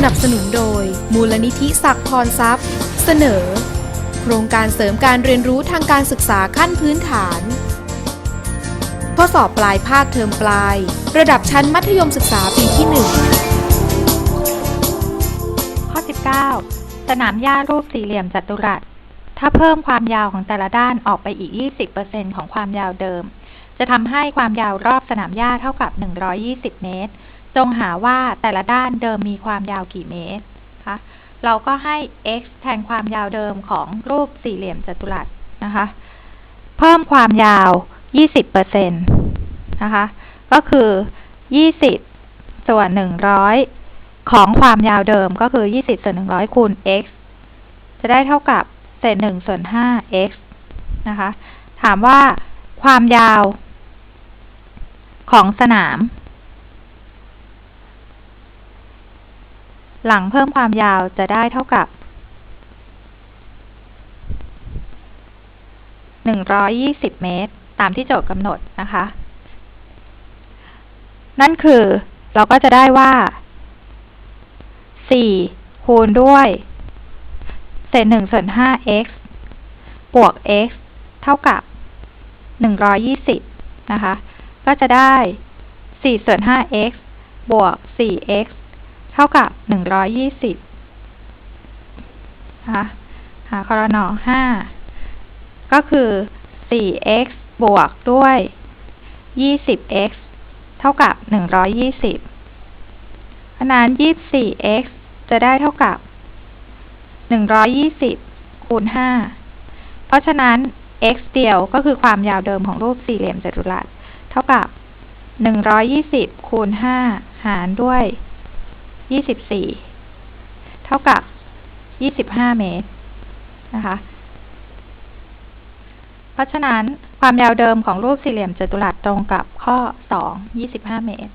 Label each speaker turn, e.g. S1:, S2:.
S1: สนับสนุนโดย มูลนิธิศักดิ์พรทรัพย์ เสนอ โครงการเสริมการเรียนรู้ทางการศึกษาขั้นพื้นฐาน ข้อสอบปลายภาคเทอมปลาย ระดับชั้นมัธยมศึกษาปีที่ 1
S2: ข้อ 19 สนามหญ้ารูปสี่เหลี่ยมจัตุรัส ถ้าเพิ่มความยาวของแต่ละด้านออกไปอีก 20%ของความยาวเดิม จะทำให้ความยาวรอบสนามหญ้าเท่ากับ 120 เมตร จงหาว่าแต่ละด้านเดิมมีความยาวกี่เมตรคะเราก็ให้ x แทนความยาวเดิมของรูปสี่เหลี่ยมจัตุรัสนะคะ เพิ่มความยาว 20%นะคะ ก็คือ 20 ส่วน 100 ของความยาวเดิมก็คือ 20 ส่วน 100 คูณ x จะได้เท่ากับเศษ1ส่วน 5 x นะคะ ถามว่าความยาวของสนาม หลังเพิ่มความยาวจะได้เท่ากับ 120 เมตร ตามที่โจทย์กำหนดนะคะ นั่นคือเราก็จะได้ว่า 4 คูณด้วย เศษ1ส่วน 5x บวก x เท่ากับ 120 นะคะ ก็จะได้ 4 ส่วน 5x บวก 4x เท่ากับ120นะคะหาคอรนอ5ก็คือ 4x บวกด้วย 20x เท่ากับ 120เพราะนั้น 24x จะได้เท่ากับ 120 คูณ 5 เพราะฉะนั้น x เดียวก็คือความยาวเดิมของรูปสี่เหลี่ยมจัตุรัส เท่ากับ 120 คูณ 5 หารด้วย 24เท่ากับ25เมตรนะคะ เพราะฉะนั้นความยาวเดิมของรูปสี่เหลี่ยมจัตุรัสตรงกับข้อ2 25เมตร